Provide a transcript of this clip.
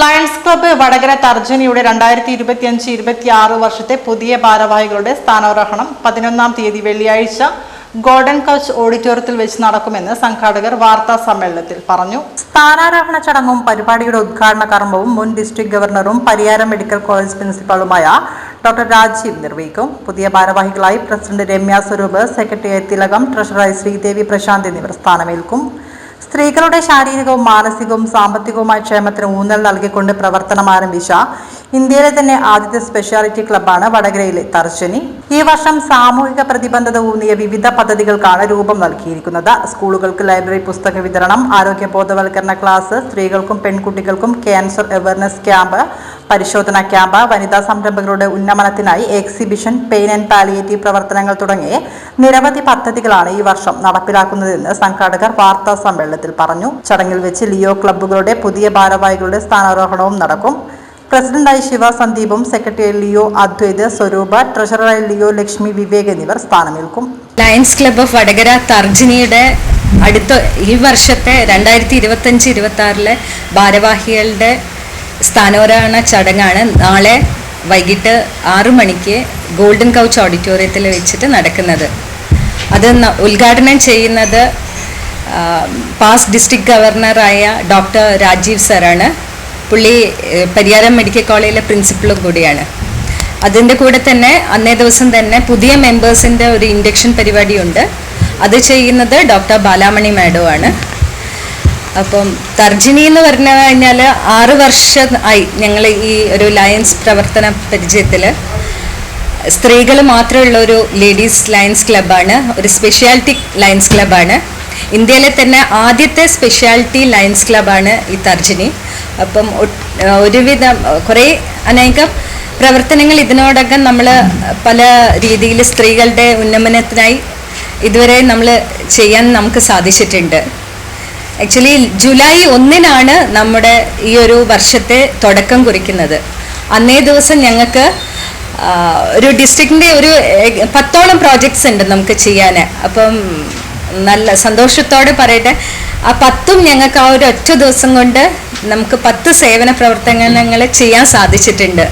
Lions club Vadakara തർജനിയുടെ രണ്ടായിരത്തി ഇരുപത്തിയഞ്ച് ഇരുപത്തി ആറ് വർഷത്തെ പുതിയ ഭാരവാഹികളുടെ സ്ഥാനാരോഹണം പതിനൊന്നാം തീയതി വെള്ളിയാഴ്ച ഗോൾഡൻ കൗച്ച് ഓഡിറ്റോറിയത്തിൽ വെച്ച് നടക്കുമെന്ന് സംഘാടകർ വാർത്താ സമ്മേളനത്തിൽ പറഞ്ഞു. സ്ഥാനാരോഹണ ചടങ്ങും പരിപാടിയുടെ ഉദ്ഘാടന കർമ്മവും മുൻ ഡിസ്ട്രിക്ട് ഗവർണറും പരിയാരം മെഡിക്കൽ കോളേജ് പ്രിൻസിപ്പാളുമായ ഡോക്ടർ രാജീവ് നിർവഹിക്കും. പുതിയ ഭാരവാഹികളായി പ്രസിഡന്റ് രമ്യ സ്വരൂപ് സെക്രട്ടറി തിലകം ട്രഷററായി ശ്രീദേവി പ്രശാന്ത് എന്നിവർ സ്ഥാനമേൽക്കും. സ്ത്രീകളുടെ ശാരീരികവും മാനസികവും സാമ്പത്തികവുമായ ക്ഷേമത്തിന് ഊന്നൽ നൽകിക്കൊണ്ട് പ്രവർത്തനം ആരംഭിച്ച ഇന്ത്യയിലെ തന്നെ ആദ്യത്തെ സ്പെഷ്യാലിറ്റി ക്ലബ്ബാണ് വടകരയിലെ തർശനി. ഈ വർഷം സാമൂഹിക പ്രതിബന്ധത ഊന്നിയ വിവിധ പദ്ധതികൾക്കാണ് രൂപം നൽകിയിരിക്കുന്നത്. സ്കൂളുകൾക്ക് ലൈബ്രറി പുസ്തക വിതരണം ആരോഗ്യ ബോധവൽക്കരണ ക്ലാസ് സ്ത്രീകൾക്കും പെൺകുട്ടികൾക്കും ക്യാൻസർ അവയർനെസ് ക്യാമ്പ് പരിശോധന ക്യാമ്പ് വനിതാ സംരംഭകരുടെ ഉന്നമനത്തിനായി എക്സിബിഷൻ പെയിൻ ആൻഡ് പാലിയേറ്റീവ് പ്രവർത്തനങ്ങൾ തുടങ്ങിയ നിരവധി പദ്ധതികളാണ് ഈ വർഷം നടപ്പിലാക്കുന്നതെന്ന് സംഘാടകർ വാർത്താ സമ്മേളനത്തിൽ പറഞ്ഞു. ചടങ്ങിൽ വെച്ച് ലിയോ ക്ലബ്ബുകളുടെ പുതിയ ഭാരവാഹികളുടെ സ്ഥാനാരോഹണവും നടക്കും. പ്രസിഡന്റായി ശിവ സന്ദീപും സെക്രട്ടറി ലിയോ അദ്വൈത് സ്വരൂപ ട്രഷററായി ലിയോ ലക്ഷ്മി വിവേക് എന്നിവർ സ്ഥാനമേൽക്കും. ലയൺസ് ക്ലബ്ബ് ഓഫ് വടകര തർജിനിയുടെ അടുത്ത ഈ വർഷത്തെ രണ്ടായിരത്തി ഇരുപത്തഞ്ച് ഇരുപത്തി ആറിലെ ഭാരവാഹികളുടെ സ്ഥാനോരോഹണ ചടങ്ങാണ് നാളെ വൈകിട്ട് ആറു മണിക്ക് ഗോൾഡൻ കൗച്ച് ഓഡിറ്റോറിയത്തിൽ വെച്ചിട്ട് നടക്കുന്നത്. അത് ഉദ്ഘാടനം ചെയ്യുന്നത് പാസ് ഡിസ്ട്രിക്ട് ഗവർണറായ ഡോക്ടർ രാജീവ് സാറാണ്. പുള്ളി പരിയാരം മെഡിക്കൽ കോളേജിലെ പ്രിൻസിപ്പളും കൂടിയാണ്. അതിന്റെ കൂടെ തന്നെ അന്നേ ദിവസം തന്നെ പുതിയ മെമ്പേഴ്സിന്റെ ഒരു ഇൻഡക്ഷൻ പരിപാടിയുണ്ട്. അത് ചെയ്യുന്നത് ഡോക്ടർ ബാലാമണി മാഡവും ആണ് അപ്പം തർജിനി എന്ന് പറഞ്ഞു കഴിഞ്ഞാൽ ആറ് വർഷം ആയി ഞങ്ങൾ ഈ ഒരു ലയൻസ് പ്രവർത്തന പരിചയത്തിൽ സ്ത്രീകൾ മാത്രമുള്ള ഒരു ലേഡീസ് ലയൻസ് ക്ലബ്ബാണ് ഒരു സ്പെഷ്യാലിറ്റി ലയൻസ് ക്ലബ്ബാണ് ഇന്ത്യയിലെ തന്നെ ആദ്യത്തെ സ്പെഷ്യാലിറ്റി ലയൻസ് ക്ലബ്ബാണ് ഈ തർജിനി. അപ്പം ഒരുവിധം കുറേ അനേകം പ്രവർത്തനങ്ങൾ ഇതിനോടകം നമ്മൾ പല രീതിയിൽ സ്ത്രീകളുടെ ഉന്നമനത്തിനായി ഇതുവരെ നമ്മൾ ചെയ്യാൻ നമുക്ക് സാധിച്ചിട്ടുണ്ട്. ആക്ച്വലി ജൂലൈ ഒന്നിനാണ് നമ്മുടെ ഈ ഒരു വർഷത്തെ തുടക്കം കുറിക്കുന്നത്. അന്നേ ദിവസം ഞങ്ങൾക്ക് ഒരു ഡിസ്ട്രിക്റ്റിന്റെ ഒരു പത്തോളം പ്രോജക്ട്സ് ഉണ്ട് നമുക്ക് ചെയ്യാൻ അപ്പം നല്ല സന്തോഷത്തോടെ പറയട്ടെ ആ പത്തും ഞങ്ങൾക്ക് ആ ഒരു ഒറ്റ ദിവസം കൊണ്ട് നമുക്ക് പത്ത് സേവന പ്രവർത്തനങ്ങൾ ചെയ്യാൻ സാധിച്ചിട്ടുണ്ട്.